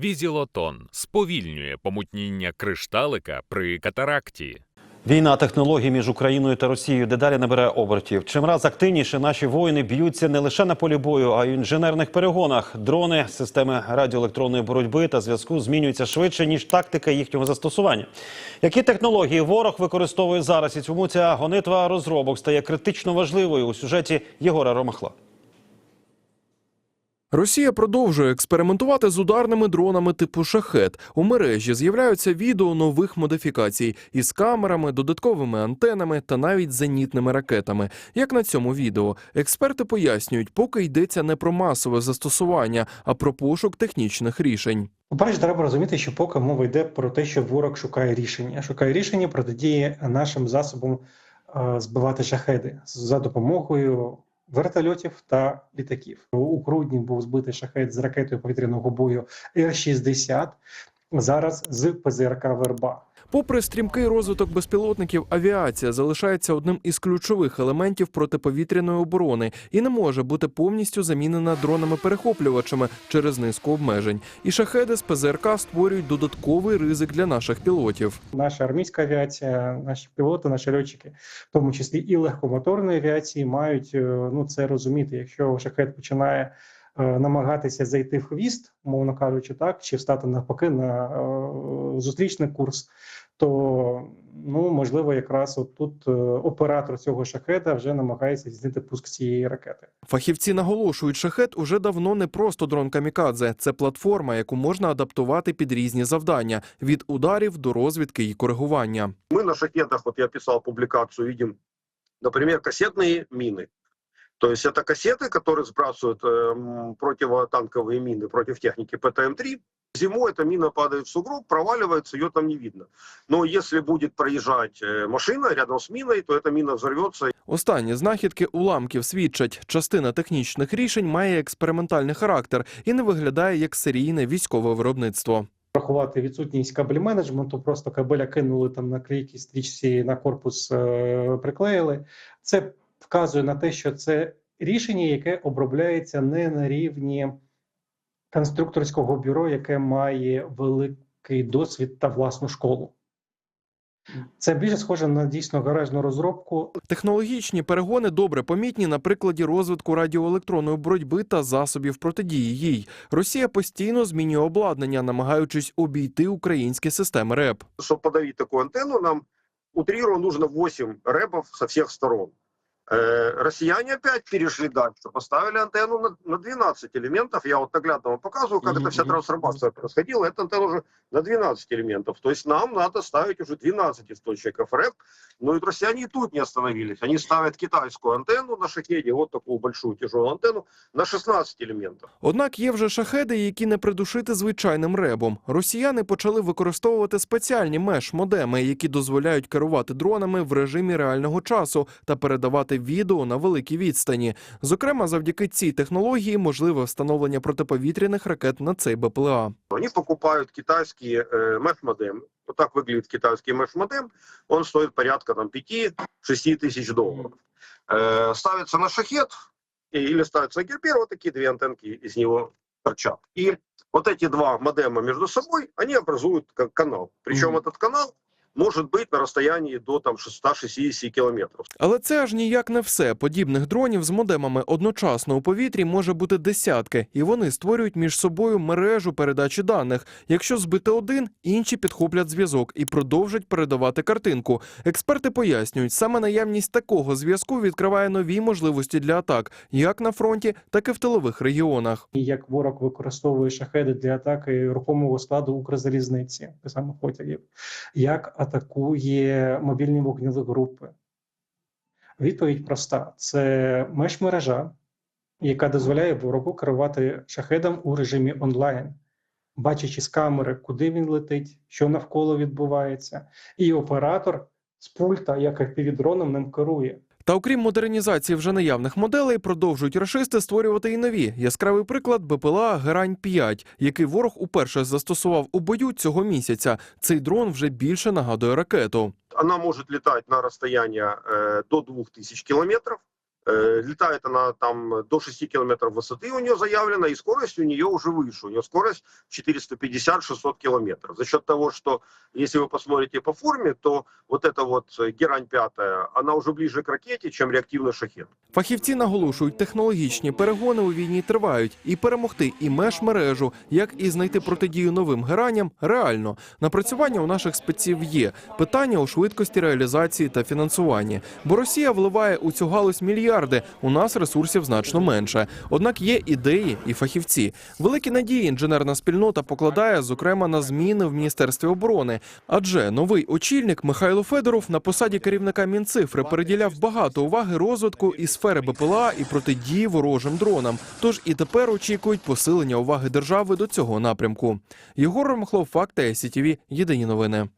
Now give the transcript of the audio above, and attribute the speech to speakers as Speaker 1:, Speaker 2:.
Speaker 1: Візілотон сповільнює помутніння кришталика при катаракті.
Speaker 2: Війна технологій між Україною та Росією дедалі набере обертів. Чимраз активніше наші воїни б'ються не лише на полі бою, а й у інженерних перегонах. Дрони, системи радіоелектронної боротьби та зв'язку змінюються швидше ніж тактика їхнього застосування. Які технології ворог використовує зараз? І чому ця гонитва розробок стає критично важливою у сюжеті Єгора Ромахла?
Speaker 3: Росія продовжує експериментувати з ударними дронами типу шахет. У мережі з'являються відео нових модифікацій із камерами, додатковими антенами та навіть зенітними ракетами. Як на цьому відео, експерти пояснюють, поки йдеться не про масове застосування, а про пошук технічних рішень.
Speaker 4: По-перше, треба розуміти, що поки мова йде про те, що ворог шукає рішення, шукає рішення протидії нашим засобам е, збивати шахеди за допомогою вертольотів та літаків. У грудні був збитий шахет з ракетою повітряного бою Р-60, зараз з ПЗРК Верба.
Speaker 3: Попри стрімкий розвиток безпілотників, авіація залишається одним із ключових елементів протиповітряної оборони і не може бути повністю замінена дронами-перехоплювачами через низку обмежень. І шахеди з ПЗРК створюють додатковий ризик для наших пілотів.
Speaker 4: Наша армійська авіація, наші пілоти, наші льотчики, в тому числі і легкомоторної авіації, мають е, ну це розуміти. Якщо шахет починає намагатися зайти в хвіст, мовно кажучи, так чи встати навпаки на е, зустрічний курс, то ну можливо, якраз от тут е, оператор цього шахета вже намагається здійснити пуск цієї ракети.
Speaker 3: Фахівці наголошують, шахет уже давно не просто дрон камікадзе. Це платформа, яку можна адаптувати під різні завдання від ударів до розвідки і коригування.
Speaker 5: Мы на шахетах, вот я писал публикацию, видим, например, кассетные мины. То есть это кассеты, которые сбрасывают эм, противотанковые мины против техники ПТМ-3. Зимой эта мина падает в сугроб, проваливается, ее там не видно. Но если будет проезжать э, машина рядом с миной, то эта мина взорвется
Speaker 3: Останні знахідки уламків свідчать, частина технічних рішень має експериментальний характер і не виглядає як серійне військове виробництво.
Speaker 4: Врахувати відсутність кабель менеджменту, просто кабеля кинули там на клейкій стрічці на корпус е, приклеїли. Це вказує на те, що це рішення, яке обробляється не на рівні конструкторського бюро, яке має великий досвід та власну школу. Це більше схоже на дійсно гаражну розробку.
Speaker 3: Технологічні перегони добре помітні на прикладі розвитку радіоелектронної боротьби та засобів протидії їй. Росія постійно змінює обладнання, намагаючись обійти українські системи РЕП.
Speaker 5: чтобы подавить такую антенну, нам утрированно нужно 8 рэпов со всех сторон. Э, Россияне опять перешли дальше, поставили антенну на, на 12 элементов. Я вот наглядно вам показываю, как
Speaker 4: Мгм,
Speaker 5: это вся
Speaker 4: мгм.
Speaker 5: трансформация происходила. Эта антенна уже на 12 элементов. То есть нам надо ставить уже 12 источников рэп. Но и россияне и тут не остановились. Они ставят китайскую антенну на шахеде, вот такую большую тяжелую антенну, на 16 элементов.
Speaker 3: Однак є вже шахеди, які не придушити звичайним ребом. Росіяни почали використовувати спеціальні меш-модеми, які дозволяють керувати дронами в режимі реального часу та передавати відео на великій відстані. Зокрема, завдяки цій технології можливе встановлення протиповітряних ракет на цей БПЛА.
Speaker 5: Они покупают китайские э, меш-модемы. Вот так выглядит китайский меш-модем. Он стоит порядка там 5-6 тысяч долларов. Э, ставится на шахет или ставится на гербер, вот такие две антенки из него торчат. И вот эти два модема между собой, они образуют канал. Причем
Speaker 4: Мгм.
Speaker 5: этот канал может быть на расстоянии до там 660 километров.
Speaker 3: Але це аж ніяк не все. Подібних дронів з модемами одночасно у повітрі може бути десятки, і вони створюють між собою мережу передачі даних. Якщо збити один, інші підхоплять зв'язок і продовжать передавати картинку. Експерти пояснюють, саме наявність такого зв'язку відкриває нові можливості для атак, як на фронті, так і в тилових регіонах.
Speaker 4: І як ворог використовує шахеди для атаки рухомого складу Укрзалізниці, самих потягів, як атакує мобільні вогневі групи. Відповідь проста: це меш-мережа, яка дозволяє ворогу керувати шахедом у режимі онлайн, бачачи з камери, куди він летить, що навколо відбувається, і оператор з пульта, як і дроном ним керує.
Speaker 3: Та окрім модернізації вже наявних моделей, продовжують рашисти створювати і нові. Яскравий приклад БПЛА Герань 5 який ворог уперше застосував у бою цього місяця. Цей дрон вже більше нагадує ракету.
Speaker 5: Вона може літати на розстояння э, до 2000 километров. Э, Летает она там до 6 километров высоты у нее заявлена, и скорость у нее уже выше. У нее скорость 450-600 километров. За счет того, что, если вы посмотрите по форме, то вот эта вот э, герань пятая, она уже ближе к ракете, чем реактивный шахет.
Speaker 3: Фахівці наголошують, технологічні перегони у війні тривають, і перемогти і меж-мережу, як і знайти протидію новим гераням, реально. Напрацювання у наших спеців є. Питання у швидкості реалізації та фінансуванні. Бо Росія вливає у цю галузь мільярди. У нас ресурсів значно менше. Однак є ідеї і фахівці. Великі надії інженерна спільнота покладає, зокрема, на зміни в міністерстві оборони. Адже новий очільник Михайло Федоров на посаді керівника Мінцифри переділяв багато уваги розвитку і сфери БПЛА і протидії ворожим дронам. Тож і тепер очікують посилення уваги держави до цього напрямку. Єгор Ромахлов, факти СІТВ, єдині новини.